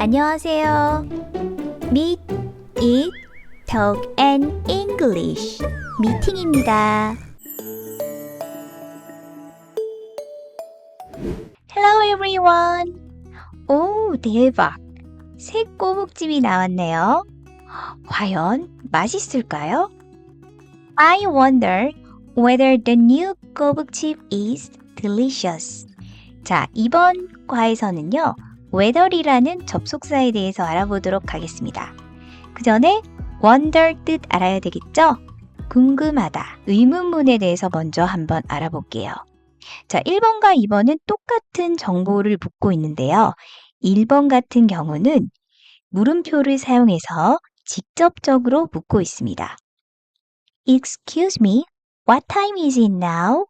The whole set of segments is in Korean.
안녕하세요. Meet, Eat, Talk and English 미팅입니다. Hello everyone. 오, 대박. 새 꼬북찜이 나왔네요. 과연 맛있을까요? I wonder whether the new 꼬북칩 is delicious. 자, 이번 과에서는요. Whether이라는 접속사에 대해서 알아보도록 하겠습니다. 그 전에 wonder 뜻 알아야 되겠죠? 궁금하다, 의문문에 대해서 먼저 한번 알아볼게요. 자, 1번과 2번은 똑같은 정보를 묻고 있는데요. 1번 같은 경우는 물음표를 사용해서 직접적으로 묻고 있습니다. Excuse me, what time is it now?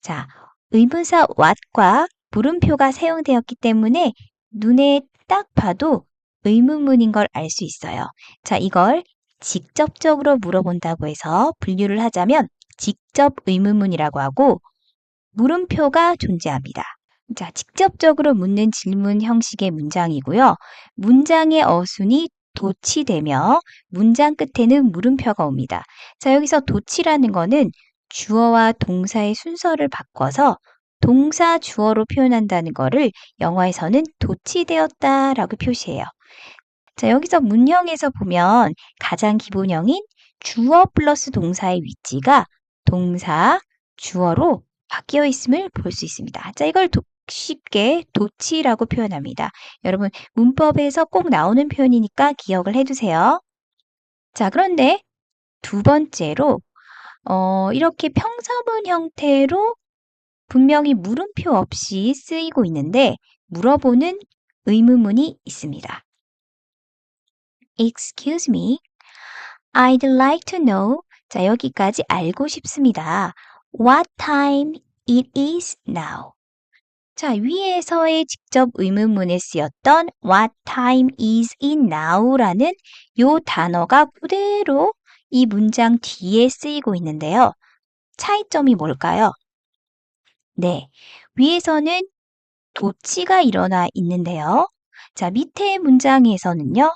자, 의문사 what과 물음표가 사용되었기 때문에 눈에 딱 봐도 의문문인 걸 알 수 있어요. 자, 이걸 직접적으로 물어본다고 해서 분류를 하자면 직접 의문문이라고 하고 물음표가 존재합니다. 자, 직접적으로 묻는 질문 형식의 문장이고요. 문장의 어순이 도치되며 문장 끝에는 물음표가 옵니다. 자, 여기서 도치라는 거는 주어와 동사의 순서를 바꿔서 동사 주어로 표현한다는 거를 영어에서는 도치되었다 라고 표시해요. 자, 여기서 문형에서 보면 가장 기본형인 주어 플러스 동사의 위치가 동사, 주어로 바뀌어 있음을 볼 수 있습니다. 자, 이걸 도, 쉽게 도치라고 표현합니다. 여러분, 문법에서 꼭 나오는 표현이니까 기억을 해두세요. 자, 그런데 두 번째로, 어, 이렇게 평서문 형태로 분명히 물음표 없이 쓰이고 있는데 물어보는 의문문이 있습니다. Excuse me. I'd like to know. 자, 여기까지 알고 싶습니다. What time it is now. 자, 위에서의 직접 의문문에 쓰였던 What time is it now?라는 요 단어가 그대로 이 문장 뒤에 쓰이고 있는데요. 차이점이 뭘까요? 네, 위에서는 도치가 일어나 있는데요. 자, 밑에 문장에서는요.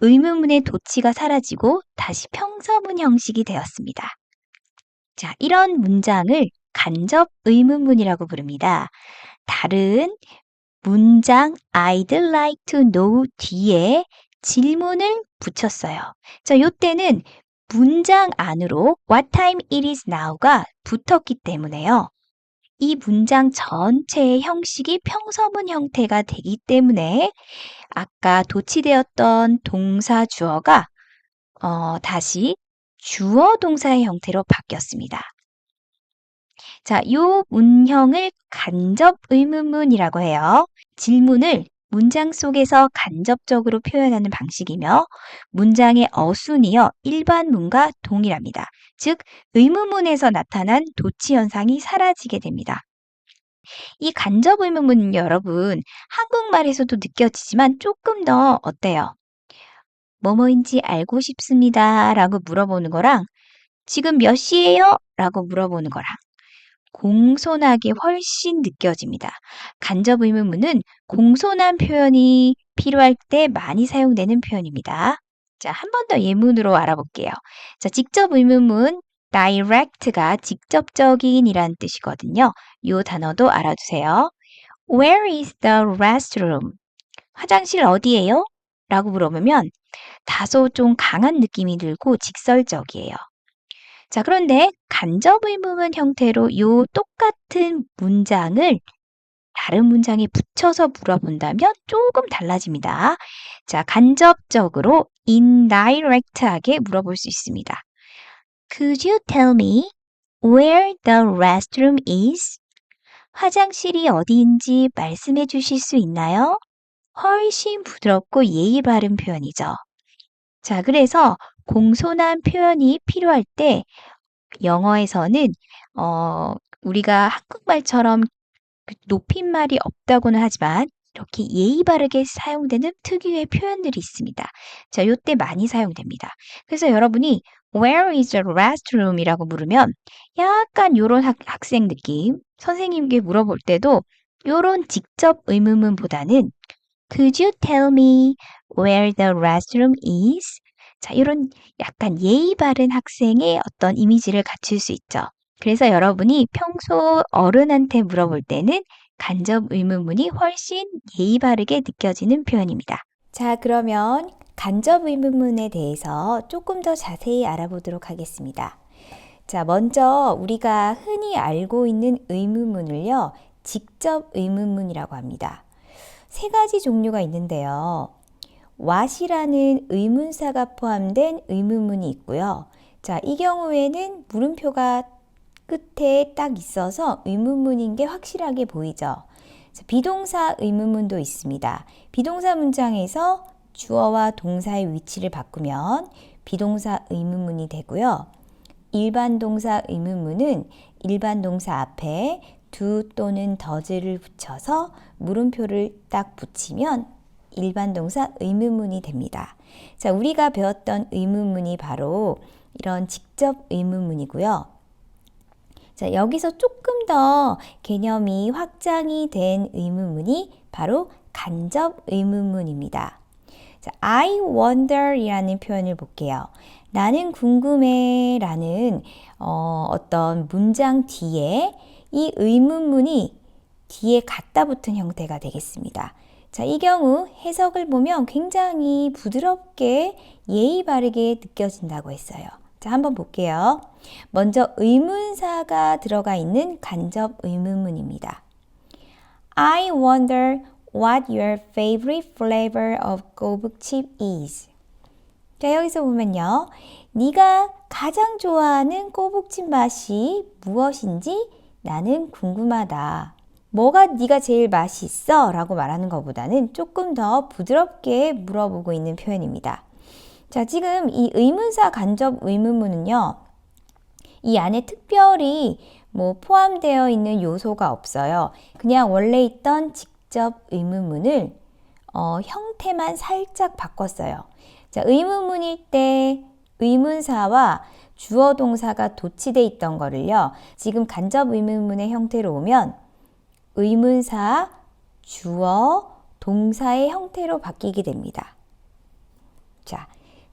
의문문의 도치가 사라지고 다시 평서문 형식이 되었습니다. 자, 이런 문장을 간접 의문문이라고 부릅니다. 다른 문장 I'd like to know 뒤에 질문을 붙였어요. 자, 요때는 문장 안으로 What time it is now가 붙었기 때문에요. 이 문장 전체의 형식이 평서문 형태가 되기 때문에 아까 도치되었던 동사 주어가 어, 다시 주어 동사의 형태로 바뀌었습니다. 자, 요 문형을 간접 의문문이라고 해요. 질문을 문장 속에서 간접적으로 표현하는 방식이며 문장의 어순이요 일반문과 동일합니다. 즉 의문문에서 나타난 도치 현상이 사라지게 됩니다. 이 간접 의문문은 여러분 한국말에서도 느껴지지만 조금 더 어때요? 뭐뭐인지 알고 싶습니다 라고 물어보는 거랑 지금 몇 시예요? 라고 물어보는 거랑 공손하게 훨씬 느껴집니다. 간접 의문문은 공손한 표현이 필요할 때 많이 사용되는 표현입니다. 자, 한 번 더 예문으로 알아볼게요. 자, 직접 의문문 direct가 직접적인이란 뜻이거든요. 이 단어도 알아두세요. Where is the restroom? 화장실 어디예요? 라고 물어보면 다소 좀 강한 느낌이 들고 직설적이에요. 자, 그런데 간접 의문문 형태로 이 똑같은 문장을 다른 문장에 붙여서 물어본다면 조금 달라집니다. 자, 간접적으로 indirect하게 물어볼 수 있습니다. Could you tell me where the restroom is? 화장실이 어디인지 말씀해 주실 수 있나요? 훨씬 부드럽고 예의 바른 표현이죠. 자, 그래서 공손한 표현이 필요할 때 영어에서는 어, 우리가 한국말처럼 그 높임말이 없다고는 하지만 이렇게 예의 바르게 사용되는 특유의 표현들이 있습니다. 자, 요때 많이 사용됩니다. 그래서 여러분이 Where is the restroom? 이라고 물으면 약간 요런 학, 학생 느낌, 선생님께 물어볼 때도 요런 직접 의문문보다는 Could you tell me where the restroom is? 자, 이런 약간 예의 바른 학생의 어떤 이미지를 갖출 수 있죠. 그래서 여러분이 평소 어른한테 물어볼 때는 간접 의문문이 훨씬 예의 바르게 느껴지는 표현입니다. 자, 그러면 간접 의문문에 대해서 조금 더 자세히 알아보도록 하겠습니다. 자, 먼저 우리가 흔히 알고 있는 의문문을요, 직접 의문문이라고 합니다. 세 가지 종류가 있는데요. What이라는 의문사가 포함된 의문문이 있고요. 자, 이 경우에는 물음표가 끝에 딱 있어서 의문문인 게 확실하게 보이죠. 자, 비동사 의문문도 있습니다. 비동사 문장에서 주어와 동사의 위치를 바꾸면 비동사 의문문이 되고요. 일반 동사 의문문은 일반 동사 앞에 두 또는 더즈를 붙여서 물음표를 딱 붙이면 일반 동사 의문문이 됩니다. 자, 우리가 배웠던 의문문이 바로 이런 직접 의문문이고요. 자, 여기서 조금 더 개념이 확장이 된 의문문이 바로 간접 의문문입니다. 자, I wonder 이라는 표현을 볼게요. 나는 궁금해 라는 어, 어떤 문장 뒤에 이 의문문이 뒤에 갖다 붙은 형태가 되겠습니다. 자, 이 경우 해석을 보면 굉장히 부드럽게 예의 바르게 느껴진다고 했어요. 자, 한번 볼게요. 먼저 의문사가 들어가 있는 간접 의문문입니다. I wonder what your favorite flavor of 꼬북 chip is. 자, 여기서 보면요. 네가 가장 좋아하는 꼬북칩 맛이 무엇인지 나는 궁금하다. 뭐가 네가 제일 맛있어? 라고 말하는 것보다는 조금 더 부드럽게 물어보고 있는 표현입니다. 자, 지금 이 의문사 간접 의문문은요. 이 안에 특별히 뭐 포함되어 있는 요소가 없어요. 그냥 원래 있던 직접 의문문을 어, 형태만 살짝 바꿨어요. 자, 의문문일 때 의문사와 주어 동사가 도치돼 있던 거를요. 지금 간접 의문문의 형태로 오면 의문사, 주어, 동사의 형태로 바뀌게 됩니다. 자,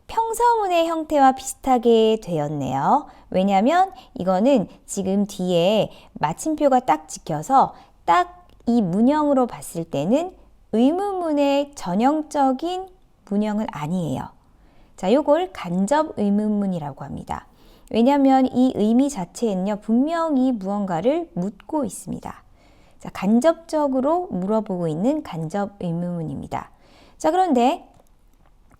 평서문의 형태와 비슷하게 되었네요. 왜냐하면 이거는 지금 뒤에 마침표가 딱 찍혀서 딱 이 문형으로 봤을 때는 의문문의 전형적인 문형은 아니에요. 자, 요걸 간접 의문문이라고 합니다. 왜냐하면 이 의미 자체는요, 분명히 무언가를 묻고 있습니다. 자, 간접적으로 물어보고 있는 간접 의문문입니다. 자, 그런데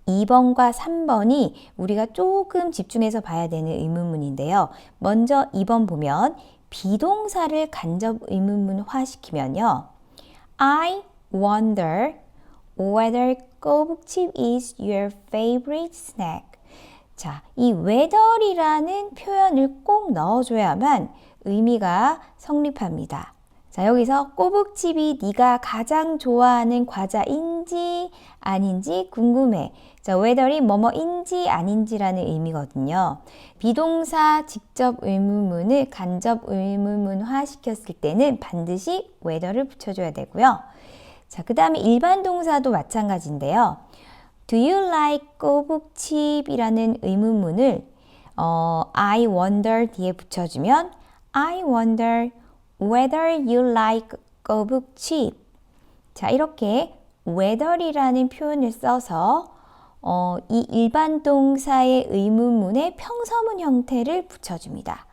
2번과 3번이 우리가 조금 집중해서 봐야 되는 의문문인데요. 먼저 2번 보면 비동사를 간접 의문문화 시키면요. I wonder whether 꼬북칩 is your favorite snack. 자, 이 whether이라는 표현을 꼭 넣어줘야만 의미가 성립합니다. 자, 여기서 꼬북칩이 네가 가장 좋아하는 과자인지 아닌지 궁금해. 자, whether이 뭐뭐인지 아닌지라는 의미거든요. 비동사 직접 의문문을 간접 의문문화 시켰을 때는 반드시 whether를 붙여줘야 되고요. 자, 그 다음에 일반 동사도 마찬가지인데요. Do you like 꼬북칩이라는 의문문을 어, I wonder 뒤에 붙여주면 I wonder whether you like 꼬북칩. 자, 이렇게 whether이라는 표현을 써서 어, 이 일반 동사의 의문문에 평서문 형태를 붙여줍니다.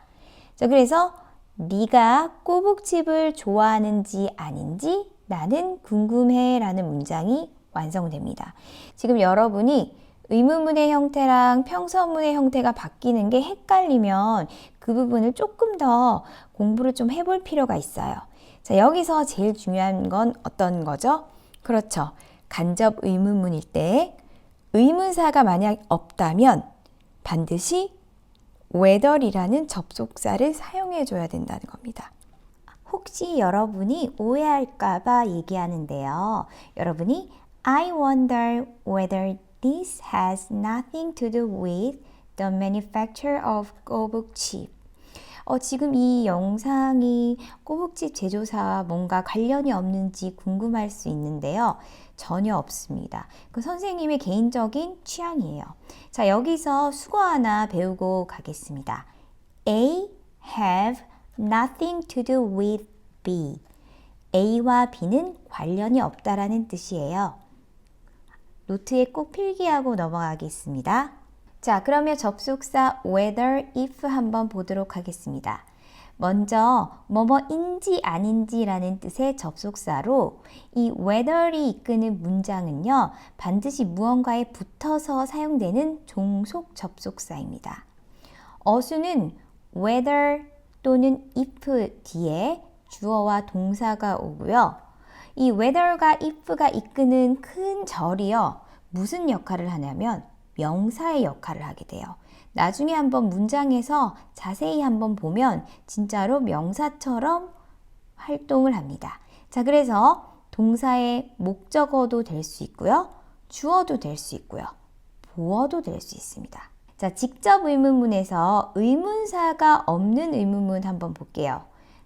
자, 그래서 네가 꼬북칩을 좋아하는지 아닌지 나는 궁금해 라는 문장이 완성됩니다. 지금 여러분이 의문문의 형태랑 평서문의 형태가 바뀌는 게 헷갈리면 그 부분을 조금 더 공부를 좀 해볼 필요가 있어요. 자, 여기서 제일 중요한 건 어떤 거죠? 그렇죠. 간접 의문문일 때 의문사가 만약 없다면 반드시 whether이라는 접속사를 사용해 줘야 된다는 겁니다. 혹시 여러분이 오해할까봐 얘기하는데요. 여러분이 I wonder whether this has nothing to do with the manufacture of 꼬북 chip. 어, 지금 이 영상이 꼬북집 제조사와 뭔가 관련이 없는지 궁금할 수 있는데요. 전혀 없습니다. 그 선생님의 개인적인 취향이에요. 자, 여기서 수거 하나 배우고 가겠습니다. A have nothing to do with B. A와 B는 관련이 없다라는 뜻이에요. 노트에 꼭 필기하고 넘어가겠습니다. 자, 그러면 접속사 whether, if 한번 보도록 하겠습니다. 먼저 뭐뭐인지 아닌지라는 뜻의 접속사로 이 whether이 이끄는 문장은요, 반드시 무언가에 붙어서 사용되는 종속 접속사입니다. 어수는 whether 또는 if 뒤에 주어와 동사가 오고요. 이 whether가 if가 이끄는 큰 절이요. 무슨 역할을 하냐면 명사의 역할을 하게 돼요. 나중에 한번 문장에서 자세히 한번 보면 진짜로 명사처럼 활동을 합니다. 자, 그래서 동사의 목적어도 될 수 있고요. 주어도 될 수 있고요. 보어도 될 수 있습니다. 자, 직접 의문문에서 의문사가 없는 의문문 한번 볼게요.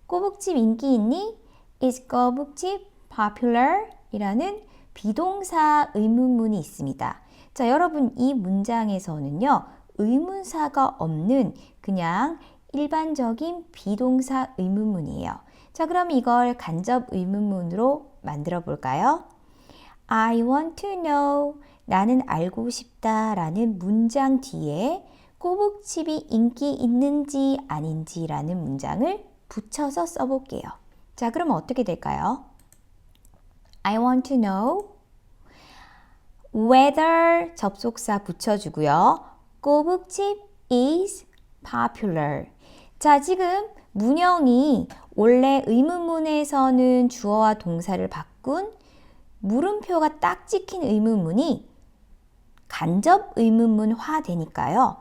꼬북집 인기 있니? Is 꼬북집 popular? 이라는 비동사 의문문이 있습니다. 자, 여러분 이 문장에서는요. 의문사가 없는 그냥 일반적인 비동사 의문문이에요. 자, 그럼 이걸 간접 의문문으로 만들어 볼까요? I want to know. 나는 알고 싶다 라는 문장 뒤에 꼬북칩이 인기 있는지 아닌지라는 문장을 붙여서 써볼게요. 자, 그럼 어떻게 될까요? I want to know whether 접속사 붙여주고요. 꼬북칩 is popular. 자, 지금 문형이 원래 의문문에서는 주어와 동사를 바꾼 물음표가 딱 찍힌 의문문이 간접 의문문화 되니까요.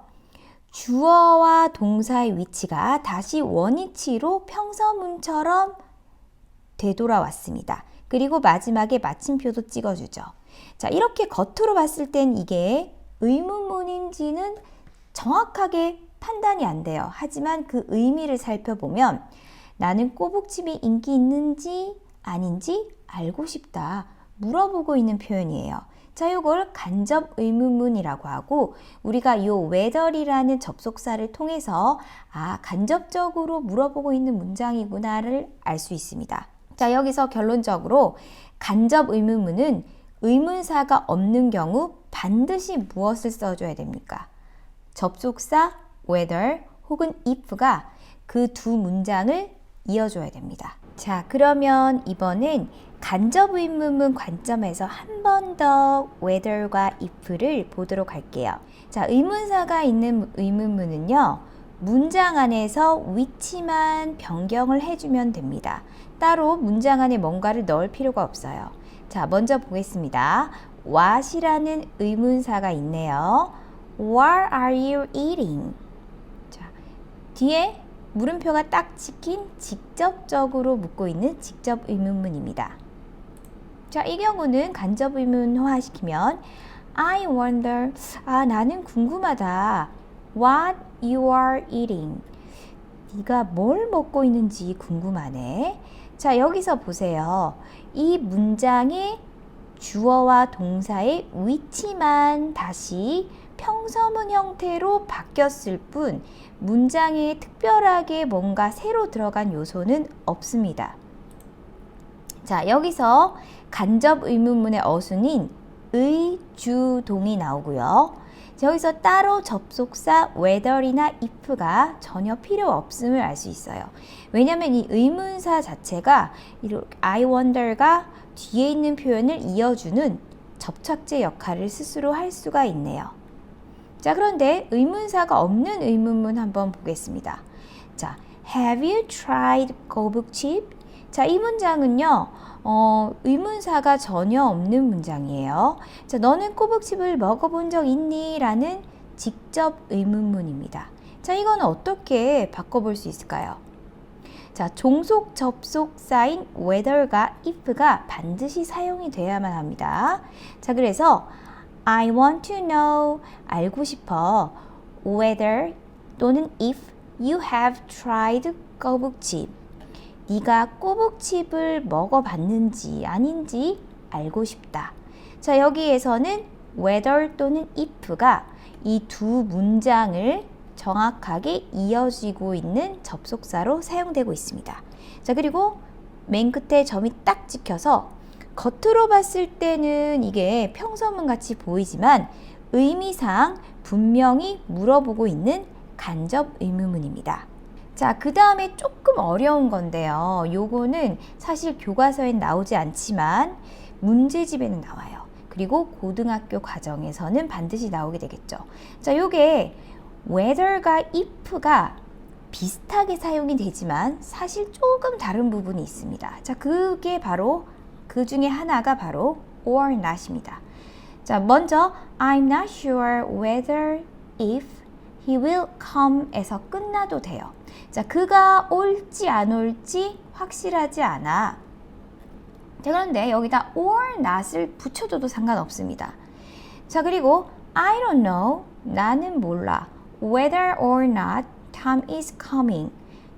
주어와 동사의 위치가 다시 원위치로 평서문처럼 되돌아왔습니다. 그리고 마지막에 마침표도 찍어주죠. 자, 이렇게 겉으로 봤을 땐 이게 의문문인지는 정확하게 판단이 안 돼요. 하지만 그 의미를 살펴보면 나는 꼬북집이 인기 있는지 아닌지 알고 싶다. 물어보고 있는 표현이에요. 자, 요걸 간접 의문문이라고 하고 우리가 요 whether이라는 접속사를 통해서 아, 간접적으로 물어보고 있는 문장이구나를 알 수 있습니다. 자, 여기서 결론적으로 간접 의문문은 의문사가 없는 경우 반드시 무엇을 써줘야 됩니까? 접속사 whether 혹은 if가 그 두 문장을 이어줘야 됩니다. 자, 그러면 이번엔 간접 의문문 관점에서 한 번 더 whether과 if를 보도록 할게요. 자, 의문사가 있는 의문문은요. 문장 안에서 위치만 변경을 해주면 됩니다. 따로 문장 안에 뭔가를 넣을 필요가 없어요. 자, 먼저 보겠습니다. what이라는 의문사가 있네요. What are you eating? 자, 뒤에 물음표가 딱 찍힌 직접적으로 묻고 있는 직접 의문문입니다. 자, 이 경우는 간접 의문화 시키면 I wonder, 아, 나는 궁금하다. What you are eating. 네가 뭘 먹고 있는지 궁금하네. 자, 여기서 보세요. 이 문장의 주어와 동사의 위치만 다시 평서문 형태로 바뀌었을 뿐 문장에 특별하게 뭔가 새로 들어간 요소는 없습니다. 자, 여기서 간접 의문문의 어순인 의주동이 나오고요. 여기서 따로 접속사 whether이나 if가 전혀 필요 없음을 알 수 있어요. 왜냐하면 이 의문사 자체가 I wonder가 뒤에 있는 표현을 이어주는 접착제 역할을 스스로 할 수가 있네요. 자, 그런데 의문사가 없는 의문문 한번 보겠습니다. 자, Have you tried 거북칩? 자, 이 문장은요, 어, 의문사가 전혀 없는 문장이에요. 자, 너는 꼬북칩을 먹어본 적 있니? 라는 직접 의문문입니다. 자, 이건 어떻게 바꿔볼 수 있을까요? 자, 종속 접속 사인 whether가 if가 반드시 사용이 돼야만 합니다. 자, 그래서 I want to know 알고 싶어 whether 또는 if You have tried 꼬북칩. 네가 꼬북칩을 먹어봤는지 아닌지 알고 싶다. 자, 여기에서는 whether 또는 if가 이 두 문장을 정확하게 이어지고 있는 접속사로 사용되고 있습니다. 자, 그리고 맨 끝에 점이 딱 찍혀서 겉으로 봤을 때는 이게 평서문 같이 보이지만 의미상 분명히 물어보고 있는 간접 의문문입니다. 자, 그 다음에 조금 어려운 건데요. 요거는 사실 교과서엔 나오지 않지만 문제집에는 나와요. 그리고 고등학교 과정에서는 반드시 나오게 되겠죠. 자, 요게 whether가 if가 비슷하게 사용이 되지만 사실 조금 다른 부분이 있습니다. 자, 그게 바로 그 중에 하나가 바로 or not입니다. 자, 먼저 I'm not sure whether if he will come에서 끝나도 돼요. 자, 그가 올지 안 올지 확실하지 않아. 자, 그런데 여기다 or not을 붙여줘도 상관없습니다. 자, 그리고 I don't know. 나는 몰라. Whether or not Tom is coming.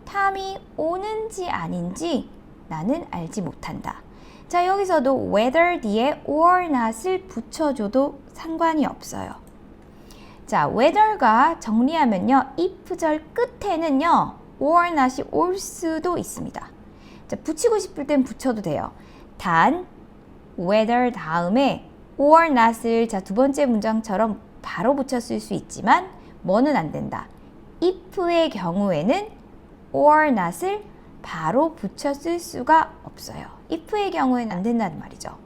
탐이 오는지 아닌지 나는 알지 못한다. 자, 여기서도 whether 뒤에 or not을 붙여줘도 상관이 없어요. 자, whether가 정리하면요. if절 끝에는요. or not이 올 수도 있습니다. 자, 붙이고 싶을 땐 붙여도 돼요. 단 whether 다음에 or not을 자, 두 번째 문장처럼 바로 붙였을 수 있지만 뭐는 안 된다. if의 경우에는 or not을 바로 붙였을 수가 없어요. if의 경우에는 안 된다는 말이죠.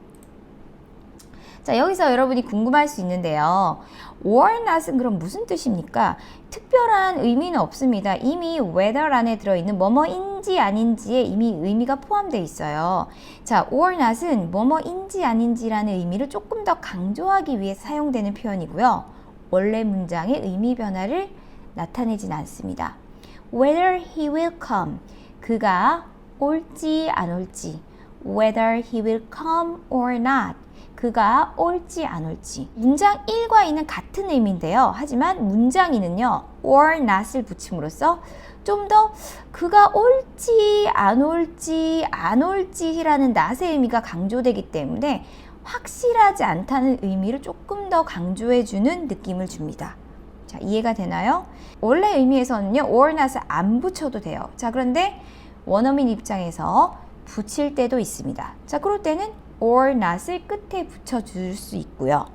자, 여기서 여러분이 궁금할 수 있는데요. or not은 그럼 무슨 뜻입니까? 특별한 의미는 없습니다. 이미 whether 안에 들어있는 뭐뭐인지 아닌지에 이미 의미가 포함되어 있어요. 자, or not은 뭐뭐인지 아닌지라는 의미를 조금 더 강조하기 위해 사용되는 표현이고요. 원래 문장의 의미 변화를 나타내진 않습니다. Whether he will come. 그가 올지 안 올지. Whether he will come or not. 그가 올지 안 올지. 문장 1과 2는 같은 의미인데요. 하지만 문장 2는요. or not을 붙임으로써 좀 더 그가 올지 안 올지 안 올지라는 not의 의미가 강조되기 때문에 확실하지 않다는 의미를 조금 더 강조해 주는 느낌을 줍니다. 자, 이해가 되나요? 원래 의미에서는요, or not을 안 붙여도 돼요. 자, 그런데 원어민 입장에서 붙일 때도 있습니다. 자, 그럴 때는 or not을 끝에 붙여줄 수 있고요.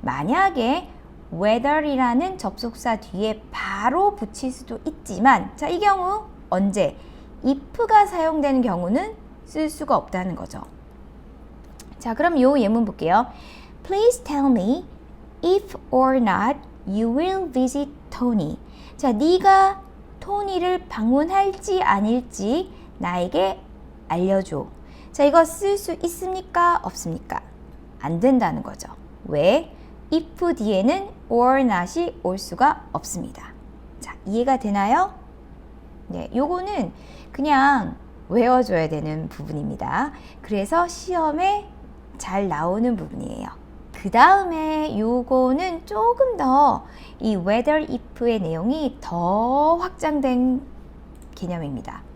만약에 whether이라는 접속사 뒤에 바로 붙일 수도 있지만, 자, 이 경우 언제? if가 사용되는 경우는 쓸 수가 없다는 거죠. 자, 그럼 요 예문 볼게요. Please tell me if or not you will visit Tony. 자, 네가 토니를 방문할지 아닐지 나에게 알려줘. 자, 이거 쓸 수 있습니까? 없습니까? 안 된다는 거죠. 왜? if 뒤에는 or not이 올 수가 없습니다. 자, 이해가 되나요? 네, 요거는 그냥 외워줘야 되는 부분입니다. 그래서 시험에 잘 나오는 부분이에요. 그 다음에 요거는 조금 더 이 whether if의 내용이 더 확장된 개념입니다.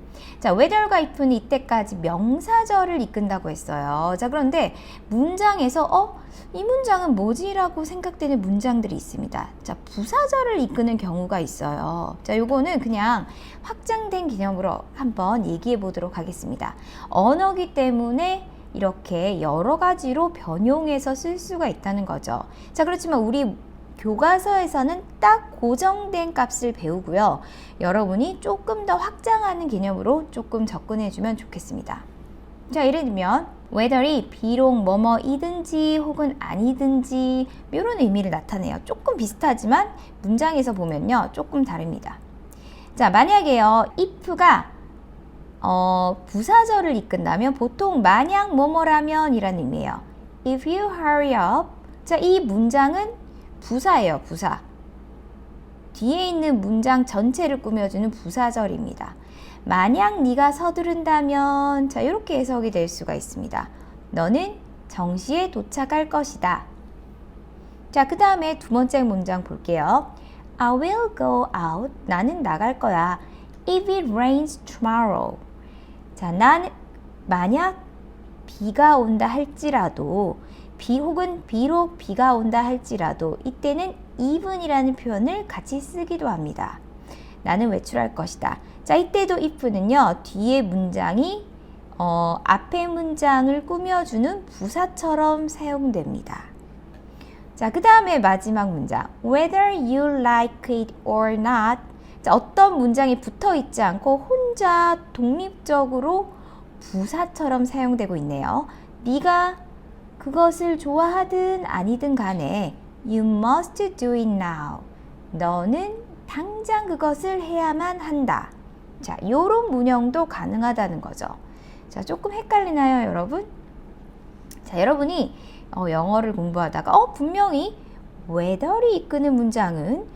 자, whether과 if는 이때까지 명사절을 이끈다고 했어요. 자, 그런데 문장에서 어? 이 문장은 뭐지라고 생각되는 문장들이 있습니다. 자, 부사절을 이끄는 경우가 있어요. 자, 요거는 그냥 확장된 개념으로 한번 얘기해 보도록 하겠습니다. 언어기 때문에 이렇게 여러 가지로 변용해서 쓸 수가 있다는 거죠. 자, 그렇지만 우리 교과서에서는 딱 고정된 값을 배우고요. 여러분이 조금 더 확장하는 개념으로 조금 접근해 주면 좋겠습니다. 자, 예를 들면 whether이 비록 뭐뭐이든지 혹은 아니든지 이런 의미를 나타내요. 조금 비슷하지만 문장에서 보면요. 조금 다릅니다. 자, 만약에요. if가 어, 부사절을 이끈다면 보통 만약 뭐뭐라면 이란 의미예요. If you hurry up. 자, 이 문장은 부사예요, 부사. 뒤에 있는 문장 전체를 꾸며주는 부사절입니다. 만약 네가 서두른다면 자, 이렇게 해석이 될 수가 있습니다. 너는 정시에 도착할 것이다. 자, 그 다음에 두 번째 문장 볼게요. I will go out. 나는 나갈 거야. if it rains tomorrow. 자, 난 만약 비가 온다 할지라도 비 혹은 비록 비가 온다 할지라도 이때는 even이라는 표현을 같이 쓰기도 합니다. 나는 외출할 것이다. 자, 이때도 if는요. 뒤에 문장이 어, 앞에 문장을 꾸며주는 부사처럼 사용됩니다. 자, 그 다음에 마지막 문장. Whether you like it or not. 자, 어떤 문장이 붙어 있지 않고 혼자 독립적으로 부사처럼 사용되고 있네요. 네가 그것을 좋아하든 아니든 간에 you must do it now. 너는 당장 그것을 해야만 한다. 자, 요런 문형도 가능하다는 거죠. 자, 조금 헷갈리나요, 여러분? 자, 여러분이 어, 영어를 공부하다가 어, 분명히 whether이 이끄는 문장은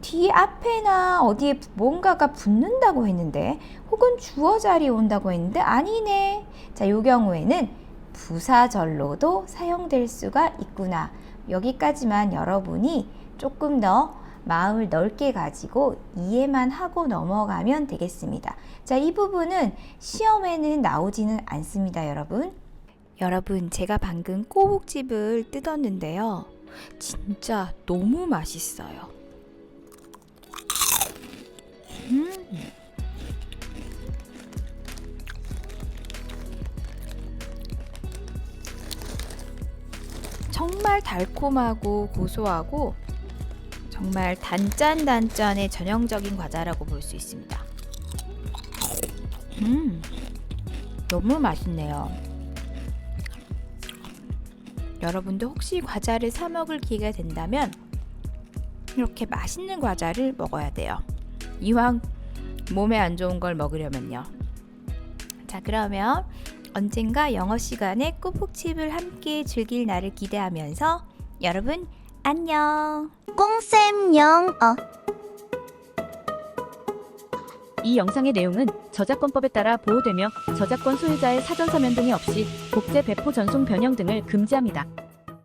뒤 앞에나 어디에 뭔가가 붙는다고 했는데 혹은 주어 자리에 온다고 했는데 아니네. 자, 요 경우에는 부사절로도 사용될 수가 있구나. 여기까지만 여러분이 조금 더 마음을 넓게 가지고 이해만 하고 넘어가면 되겠습니다. 자, 이 부분은 시험에는 나오지는 않습니다, 여러분. 여러분, 제가 방금 꼬북집을 뜯었는데요. 진짜 너무 맛있어요. 음. 정말 달콤하고 고소하고 정말 단짠단짠의 전형적인 과자라고 볼 수 있습니다. 음, 너무 맛있네요. 여러분도 혹시 과자를 사 먹을 기회가 된다면 이렇게 맛있는 과자를 먹어야 돼요. 이왕 몸에 안 좋은 걸 먹으려면요. 자, 그러면 언젠가 영어 시간에 꼬북칩을 함께 즐길 날을 기대하면서 여러분 안녕. 꽁쌤 영어 이 영상의 내용은 저작권법에 따라 보호되며 저작권 소유자의 사전 서면 등이 없이 복제 배포 전송 변형 등을 금지합니다.